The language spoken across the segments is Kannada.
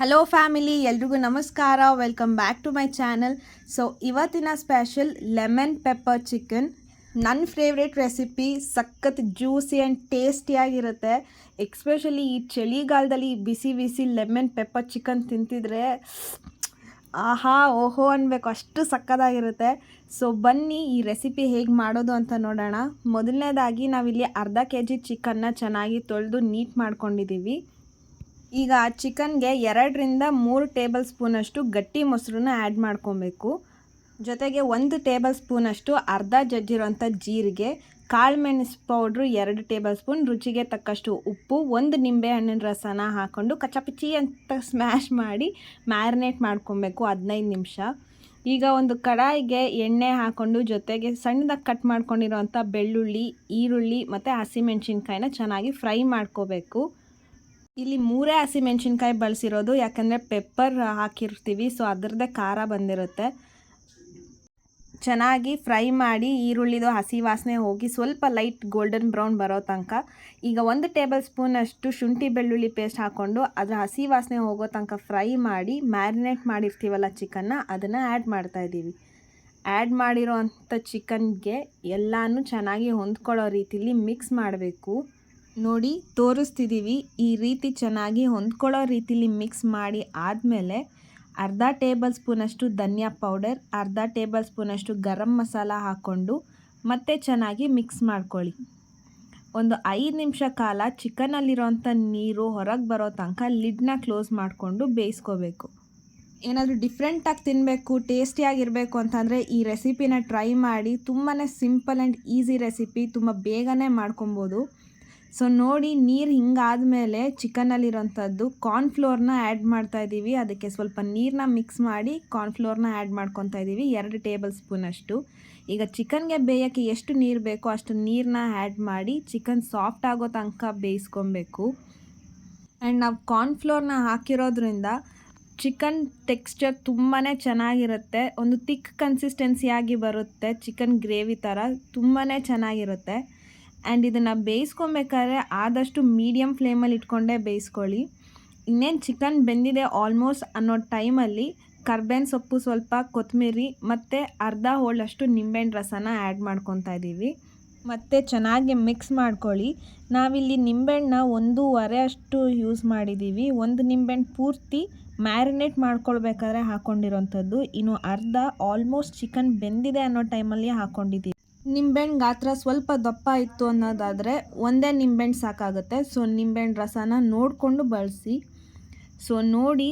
ಹಲೋ ಫ್ಯಾಮಿಲಿ ಎಲ್ರಿಗೂ ನಮಸ್ಕಾರ. Welcome back to my channel so ಇವತ್ತಿನ ಸ್ಪೆಷಲ್ ಲೆಮನ್ ಪೆಪ್ಪರ್ ಚಿಕನ್ ನನ್ನ ಫೇವ್ರೇಟ್ ರೆಸಿಪಿ ಸಖತ್ ಜ್ಯೂಸಿ ಆ್ಯಂಡ್ ಟೇಸ್ಟಿಯಾಗಿರುತ್ತೆ ಎಕ್ಸ್ಪೆಷಲಿ ಈ ಚಳಿಗಾಲದಲ್ಲಿ ಬಿಸಿ ಬಿಸಿ ಲೆಮನ್ ಪೆಪ್ಪರ್ ಚಿಕನ್ ತಿಂತಿದ್ರೆ, ಆಹಾ, ಓಹೋ ಅನ್ಬೇಕು. ಅಷ್ಟು ಸಕ್ಕದಾಗಿರುತ್ತೆ ಸೊ ಬನ್ನಿ ಈ ರೆಸಿಪಿ ಹೇಗೆ ಮಾಡೋದು ಅಂತ ನೋಡೋಣ. ಮೊದಲನೇದಾಗಿ ನಾವಿಲ್ಲಿ ಅರ್ಧ ಕೆ ಜಿ ಚಿಕನ್ನ ಚೆನ್ನಾಗಿ ತೊಳೆದು ನೀಟ್ ಮಾಡ್ಕೊಂಡಿದ್ದೀವಿ ಈಗ ಆ ಚಿಕನ್ಗೆ ಎರಡರಿಂದ ಮೂರು ಟೇಬಲ್ ಸ್ಪೂನಷ್ಟು ಗಟ್ಟಿ ಮೊಸರನ್ನ ಆ್ಯಡ್ ಮಾಡ್ಕೊಬೇಕು. ಜೊತೆಗೆ ಒಂದು ಟೇಬಲ್ ಸ್ಪೂನಷ್ಟು ಅರ್ಧ ಜಜ್ಜಿರುವಂಥ ಜೀರಿಗೆ, ಕಾಳು ಮೆಣಸು ಪೌಡ್ರು ಎರಡು ಟೇಬಲ್ ಸ್ಪೂನ್, ರುಚಿಗೆ ತಕ್ಕಷ್ಟು ಉಪ್ಪು, ಒಂದು ನಿಂಬೆ ಹಣ್ಣಿನ ರಸನ ಹಾಕ್ಕೊಂಡು ಕಚಪಚಿ ಅಂತ ಸ್ಮ್ಯಾಶ್ ಮಾಡಿ ಮ್ಯಾರಿನೇಟ್ ಮಾಡ್ಕೊಬೇಕು ಹದಿನೈದು ನಿಮಿಷ. ಈಗ ಒಂದು ಕಡಾಯಿಗೆ ಎಣ್ಣೆ ಹಾಕ್ಕೊಂಡು ಜೊತೆಗೆ ಸಣ್ಣದಾಗಿ ಕಟ್ ಮಾಡ್ಕೊಂಡಿರೋಂಥ ಬೆಳ್ಳುಳ್ಳಿ, ಈರುಳ್ಳಿ ಮತ್ತು ಹಸಿಮೆಣ್ಸಿನ್ಕಾಯಿನ ಚೆನ್ನಾಗಿ ಫ್ರೈ ಮಾಡ್ಕೋಬೇಕು. ಇಲ್ಲಿ ಮೂರೇ ಹಸಿಮೆಣ್ಸಿನ್ಕಾಯಿ ಬಳಸಿರೋದು, ಯಾಕಂದರೆ ಪೆಪ್ಪರ್ ಹಾಕಿರ್ತೀವಿ ಸೊ ಅದರದ್ದೇ ಖಾರ ಬಂದಿರುತ್ತೆ. ಚೆನ್ನಾಗಿ ಫ್ರೈ ಮಾಡಿ ಈರುಳ್ಳಿದು ಹಸಿ ವಾಸನೆ ಹೋಗಿ ಸ್ವಲ್ಪ ಲೈಟ್ ಗೋಲ್ಡನ್ ಬ್ರೌನ್ ಬರೋ ತನಕ, ಈಗ ಒಂದು ಟೇಬಲ್ ಸ್ಪೂನಷ್ಟು ಶುಂಠಿ ಬೆಳ್ಳುಳ್ಳಿ ಪೇಸ್ಟ್ ಹಾಕ್ಕೊಂಡು ಅದರ ಹಸಿ ವಾಸನೆ ಹೋಗೋ ತನಕ ಫ್ರೈ ಮಾಡಿ ಮ್ಯಾರಿನೇಟ್ ಮಾಡಿರ್ತೀವಲ್ಲ ಚಿಕನ್ನ, ಅದನ್ನು ಆ್ಯಡ್ ಮಾಡ್ತಾಯಿದ್ದೀವಿ ಆ್ಯಡ್ ಮಾಡಿರೋ ಅಂಥ ಚಿಕನ್ಗೆ ಎಲ್ಲನೂ ಚೆನ್ನಾಗಿ ಹೊಂದ್ಕೊಳ್ಳೋ ರೀತಿಲಿ ಮಿಕ್ಸ್ ಮಾಡಬೇಕು. ನೋಡಿ ತೋರಿಸ್ತಿದ್ದೀವಿ ಈ ರೀತಿ ಚೆನ್ನಾಗಿ ಹೊಂದ್ಕೊಳ್ಳೋ ರೀತಿಲಿ ಮಿಕ್ಸ್ ಮಾಡಿ ಆದಮೇಲೆ ಅರ್ಧ ಟೇಬಲ್ ಸ್ಪೂನಷ್ಟು ಧನಿಯಾ ಪೌಡರ್, ಅರ್ಧ ಟೇಬಲ್ ಸ್ಪೂನಷ್ಟು ಗರಂ ಮಸಾಲ ಹಾಕ್ಕೊಂಡು ಮತ್ತೆ ಚೆನ್ನಾಗಿ ಮಿಕ್ಸ್ ಮಾಡ್ಕೊಳ್ಳಿ. ಒಂದು ಐದು ನಿಮಿಷ ಕಾಲ ಚಿಕನಲ್ಲಿರೋಂಥ ನೀರು ಹೊರಗೆ ಬರೋ ತನಕ ಲಿಡ್ನ ಕ್ಲೋಸ್ ಮಾಡಿಕೊಂಡು ಬೇಯಿಸ್ಕೋಬೇಕು. ಏನಾದರೂ ಡಿಫ್ರೆಂಟಾಗಿ ತಿನ್ನಬೇಕು ಟೇಸ್ಟಿಯಾಗಿರಬೇಕು ಅಂತಂದರೆ ಈ ರೆಸಿಪಿನ ಟ್ರೈ ಮಾಡಿ ತುಂಬಾ ಸಿಂಪಲ್ ಆ್ಯಂಡ್ ಈಸಿ ರೆಸಿಪಿ ತುಂಬ ಬೇಗನೆ ಮಾಡ್ಕೊಬೋದು. ಸೊ ನೋಡಿ ನೀರು ಹಿಂಗಾದಮೇಲೆ ಚಿಕನಲ್ಲಿರೋಂಥದ್ದು ಕಾರ್ನ್ಫ್ಲೋರ್ನ ಆ್ಯಡ್ ಮಾಡ್ತಾ ಇದ್ದೀವಿ ಅದಕ್ಕೆ ಸ್ವಲ್ಪ ನೀರನ್ನ ಮಿಕ್ಸ್ ಮಾಡಿ ಕಾರ್ನ್ಫ್ಲೋರ್ನ ಆ್ಯಡ್ ಮಾಡ್ಕೊತಾ ಇದ್ದೀವಿ ಎರಡು ಟೇಬಲ್ ಸ್ಪೂನಷ್ಟು ಈಗ ಚಿಕನ್ಗೆ ಬೇಯೋಕ್ಕೆ ಎಷ್ಟು ನೀರು ಬೇಕೋ ಅಷ್ಟು ನೀರನ್ನ ಆ್ಯಡ್ ಮಾಡಿ ಚಿಕನ್ ಸಾಫ್ಟ್ ಆಗೋ ತನಕ ಬೇಯಿಸ್ಕೊಬೇಕು. ಆ್ಯಂಡ್ ನಾವು ಕಾರ್ನ್ಫ್ಲೋರ್ನ ಹಾಕಿರೋದ್ರಿಂದ ಚಿಕನ್ ಟೆಕ್ಸ್ಚರ್ ತುಂಬಾ ಚೆನ್ನಾಗಿರುತ್ತೆ. ಒಂದು ತಿಕ್ ಕನ್ಸಿಸ್ಟೆನ್ಸಿಯಾಗಿ ಬರುತ್ತೆ. ಚಿಕನ್ ಗ್ರೇವಿ ಥರ ತುಂಬಾ ಚೆನ್ನಾಗಿರುತ್ತೆ. ಆ್ಯಂಡ್ ಇದನ್ನು ಬೇಯಿಸ್ಕೊಬೇಕಾದ್ರೆ ಆದಷ್ಟು ಮೀಡಿಯಮ್ ಫ್ಲೇಮಲ್ಲಿ ಇಟ್ಕೊಂಡೇ ಬೇಯಿಸ್ಕೊಳ್ಳಿ. ಇನ್ನೇನು ಚಿಕನ್ ಬೆಂದಿದೆ ಆಲ್ಮೋಸ್ಟ್ ಅನ್ನೋ ಟೈಮಲ್ಲಿ ಕರ್ಬೇವಿನ ಸೊಪ್ಪು ಸ್ವಲ್ಪ ಕೊತ್ತಂಬರಿ ಮತ್ತು ಅರ್ಧ ಹೋಳಷ್ಟು ನಿಂಬೆಹಣ್ಣು ರಸನ ಆ್ಯಡ್ ಮಾಡ್ಕೊತಾ ಇದ್ದೀವಿ ಮತ್ತು ಚೆನ್ನಾಗಿ ಮಿಕ್ಸ್ ಮಾಡ್ಕೊಳ್ಳಿ. ನಾವಿಲ್ಲಿ ನಿಂಬೆಹಣ್ಣ ಒಂದೂವರೆ ಅಷ್ಟು ಯೂಸ್ ಮಾಡಿದ್ದೀವಿ ಒಂದು ನಿಂಬೆಹಣ್ಣು ಪೂರ್ತಿ ಮ್ಯಾರಿನೇಟ್ ಮಾಡ್ಕೊಳ್ಬೇಕಾದ್ರೆ ಹಾಕ್ಕೊಂಡಿರೋಂಥದ್ದು ಇನ್ನು ಅರ್ಧ ಆಲ್ಮೋಸ್ಟ್ ಚಿಕನ್ ಬೆಂದಿದೆ ಅನ್ನೋ ಟೈಮಲ್ಲಿ ಹಾಕ್ಕೊಂಡಿದ್ದೀವಿ ನಿಂಬೆಹಣ್ಣು ಗಾತ್ರ ಸ್ವಲ್ಪ ದಪ್ಪ ಇತ್ತು ಅನ್ನೋದಾದರೆ ಒಂದೇ ನಿಂಬೆಹಣ್ಣು ಸಾಕಾಗುತ್ತೆ. ಸೊ ನಿಂಬೆಹಣ್ಣು ರಸನ ನೋಡಿಕೊಂಡು ಬಳಸಿ. ಸೊ ನೋಡಿ,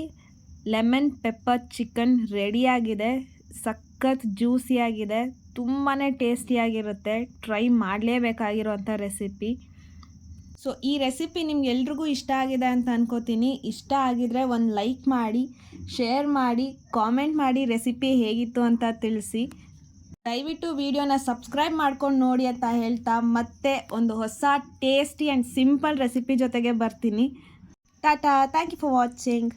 ಲೆಮನ್, ಪೆಪ್ಪರ್, ಚಿಕನ್ ರೆಡಿಯಾಗಿದೆ ಸಖತ್ ಜ್ಯೂಸಿಯಾಗಿದೆ ತುಂಬಾ ಟೇಸ್ಟಿಯಾಗಿರುತ್ತೆ ಟ್ರೈ ಮಾಡಲೇಬೇಕಾಗಿರುವಂಥ ರೆಸಿಪಿ ಸೊ ಈ ರೆಸಿಪಿ ನಿಮ್ಗೆ ಎಲ್ರಿಗೂ ಇಷ್ಟ ಆಗಿದೆ ಅಂತ ಅನ್ಕೋತೀನಿ. ಇಷ್ಟ ಆಗಿದರೆ ಒಂದು ಲೈಕ್ ಮಾಡಿ ಶೇರ್ ಮಾಡಿ ಕಾಮೆಂಟ್ ಮಾಡಿ ರೆಸಿಪಿ ಹೇಗಿತ್ತು ಅಂತ ತಿಳಿಸಿ. ದಯವಿಟ್ಟು ವಿಡಿಯೋನ ಸಬ್ಸ್ಕ್ರೈಬ್ ಮಾಡ್ಕೊಂಡು ನೋಡಿ ಅಂತ ಹೇಳ್ತಾ ಮತ್ತೆ ಒಂದು ಹೊಸ ಟೇಸ್ಟಿ ಆ್ಯಂಡ್ ಸಿಂಪಲ್ ರೆಸಿಪಿ ಜೊತೆಗೆ ಬರ್ತೀನಿ. Tata thank you for watching